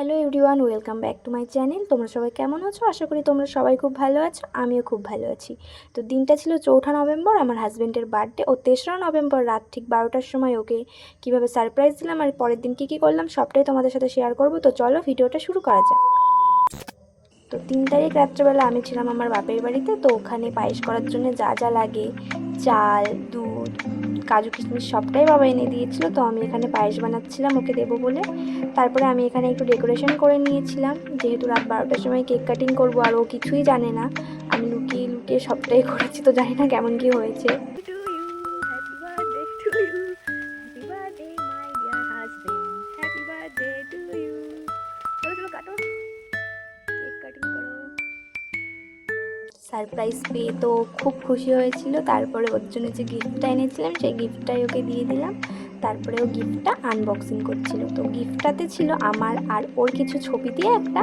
Hello everyone, welcome back to my channel. তোমরা সবাই কেমন আছো? আশা করি তোমরা সবাই খুব ভালো আছো, আমিও খুব ভালো আছি। তো দিনটা ছিল চৌঠা নভেম্বর, আমার হাজব্যান্ডের বার্থডে। ও তেসরা নভেম্বর রাত ঠিক বারোটার সময় ওকে কীভাবে সারপ্রাইজ দিলাম আর পরের দিন কী কী করলাম সবটাই তোমাদের সাথে শেয়ার করব। তো চলো ভিডিওটা শুরু করা যাক। তো তিন তারিখ রাত্রেবেলা আমি ছিলাম আমার বাপের বাড়িতে, তো ওখানে পায়েস করার জন্য যা যা লাগে, চাল, দুধ কাজু কিশমিশ সবটাই বাবা এনে দিয়েছিল, তো আমি এখানে পায়েস বানাচ্ছিলাম, ওকে দেবো বলে। তারপরে আমি এখানে একটু ডেকোরেশন করে নিয়েছিলাম। যেহেতু রাত বারোটার সময় কেক কাটিং করব আর ও কিছুই জানে না, আমি লুকিয়ে লুকিয়ে সবটাই করেছি, তো জানি না কেমন কি হয়েছে। সারপ্রাইজ পেয়ে তো খুব খুশি হয়েছিল। তারপরে ওর জন্য যে গিফটটা এনেছিলাম, সেই গিফটটাই ওকে দিয়ে দিলাম। তারপরে ও গিফটটা আনবক্সিং করছিল। তো গিফটটাতে ছিল আমার আর ওর কিছু ছবি দিয়ে একটা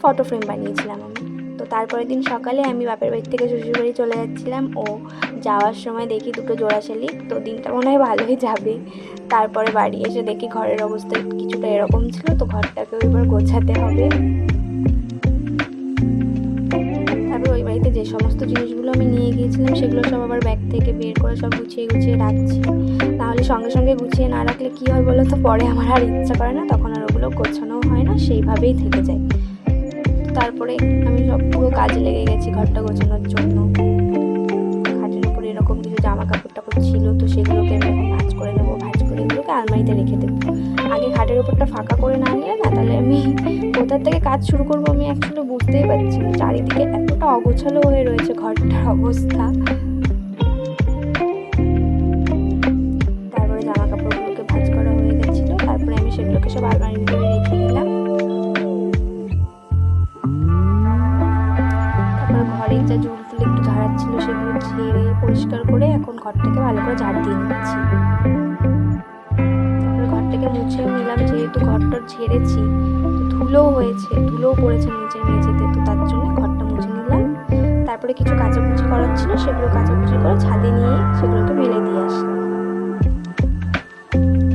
ফটো ফ্রেম বানিয়েছিলাম আমি। তো তারপরের দিন সকালে আমি বাপের বাড়ি থেকে শ্বশুর বাড়ি চলে যাচ্ছিলাম। ও যাওয়ার সময় দেখি দুটো জোড়া শালিক তো দিনটা মনে হয় ভালোই যাবে। তারপরে বাড়ি এসে দেখি ঘরের অবস্থা কিছুটা এরকম ছিল। তো ঘরটাকেও এবার গোছাতে হবে। বাড়িতে যে সমস্ত জিনিসগুলো আমি নিয়ে গিয়েছিলাম, সেগুলো সব আবার ব্যাগ থেকে বের করে সব গুছিয়ে গুছিয়ে রাখছি। তাহলে সঙ্গে সঙ্গে গুছিয়ে না রাখলে কী হয় বলো তো? পরে আমার আর ইচ্ছা করে না, তখন আর ওগুলো গোছানোও হয় না, সেইভাবেই থেকে যায়। তারপরে আমি সব পুরো কাজে লেগে গেছি ঘরটা গোছানোর জন্য। খাটের উপরে এরকম কিছু জামা কাপড় টাপড় ছিল, তো সেগুলোকে আমি এগুলোকে আলমারিতে রেখে দেবো। আগে খাটের উপরটা ফাঁকা করে না নিলে না, তাহলে আমি কোথার থেকে কাজ শুরু করব আমি অ্যাকচুয়ালি বুঝতেই পারছি চারিদিকে এতটা অগোছালো হয়ে রয়েছে ঘরটার অবস্থা। তারপরে জামা কাপড়গুলোকে ভাঁজ করা হয়ে গেছিল। তারপরে আমি সেগুলোকে সব আলমারির ভিতরে রেখে দিলাম। তারপরে ঘরে যা জুল ফুল একটু ঝাড়াচ্ছিল সেগুলো ঝেড়ে পরিষ্কার করে এখন ঘরটাকে ভালো করে ঝাড় দিয়ে নিচ্ছি। ঘরটাকে মুছেও নিলাম, যেহেতু ঘরটা ঝেড়েছি, তো ধুলোও হয়েছে, ধুলোও পড়েছে নিচের মেঝেতে, তো তার জন্য ঘরটা মুছে নিলাম। তারপরে কিছু কাচাকুচি করার ছিল, সেগুলো কাচাকুচি করে ছাদে নিয়ে সেগুলোকে মেলে দিয়ে আসলাম।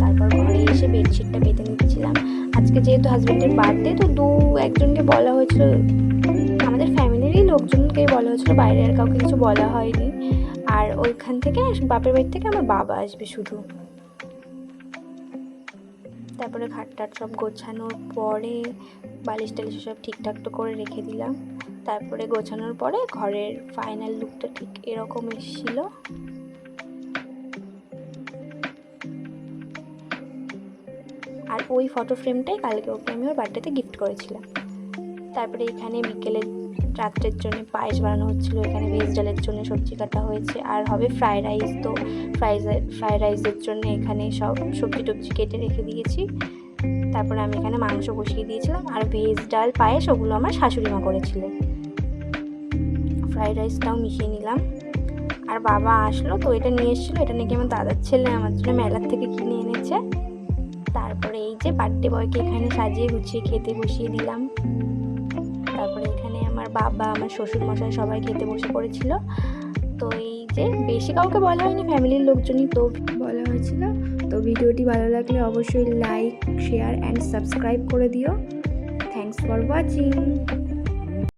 তারপর ঘরে এসে বেডশিটটা পেতে নিচ্ছিলাম। আজকে যেহেতু হাজব্যান্ডের বার্থডে, তো দু একজনকে বলা হয়েছিল, আমাদের ফ্যামিলিরই লোকজনকেই বলা হয়েছিল বাইরে আর কাউকে কিছু বলা হয়নি। আর ওইখান থেকে, বাপের বাড়ি থেকে আমার বাবা আসবে শুধু। তারপরে খাট টাট সব গোছানোর পরে বালিশ টালিশ সব ঠিকঠাক তো করে রেখে দিলাম। তারপরে গোছানোর পরে ঘরের ফাইনাল লুকটা ঠিক এরকম এসেছিল। আর ওই ফটো ফ্রেমটাই কালকে ওকে আমি ওর বার্থডেতে গিফট করেছিলাম। তারপরে এখানে বিকেলে রাত্রের জন্য পায়েস বানানো হচ্ছিল। এখানে ভেজ ডালের জন্য সবজি কাটা হয়েছে। আর হবে ফ্রাইড রাইস তো ফ্রাইড ফ্রাইড রাইসের জন্য এখানে সব সবজি টবজি কেটে রেখে দিয়েছি। তারপরে আমি এখানে মাংস বসিয়ে দিয়েছিলাম। আর ভেজ ডাল, পায়েস ওগুলো আমার শাশুড়ি মা করেছিলেন ফ্রাইড রাইসটাও মিশিয়ে নিলাম। আর বাবা আসলো তো এটা নিয়ে এসেছিল। এটা নাকি আমার দাদার ছেলে, আমার জন্য মেলার থেকে কিনে এনেছে। তারপরে এই যে বার্থডে বয়কে এখানে সাজিয়ে গুছিয়ে খেতে বসিয়ে দিলাম। তারপরে এখানে আমার বাবা, আমার শ্বশুর মশাই সবাই খেতে বসে পড়েছিল। তো এই যে বেশি কাউকে বলা হয়নি, ফ্যামিলির লোকজনই তো বলা হয়েছিল। তো ভিডিওটি ভালো লাগলে অবশ্যই লাইক, শেয়ার অ্যান্ড সাবস্ক্রাইব করে দিও। Thanks for watching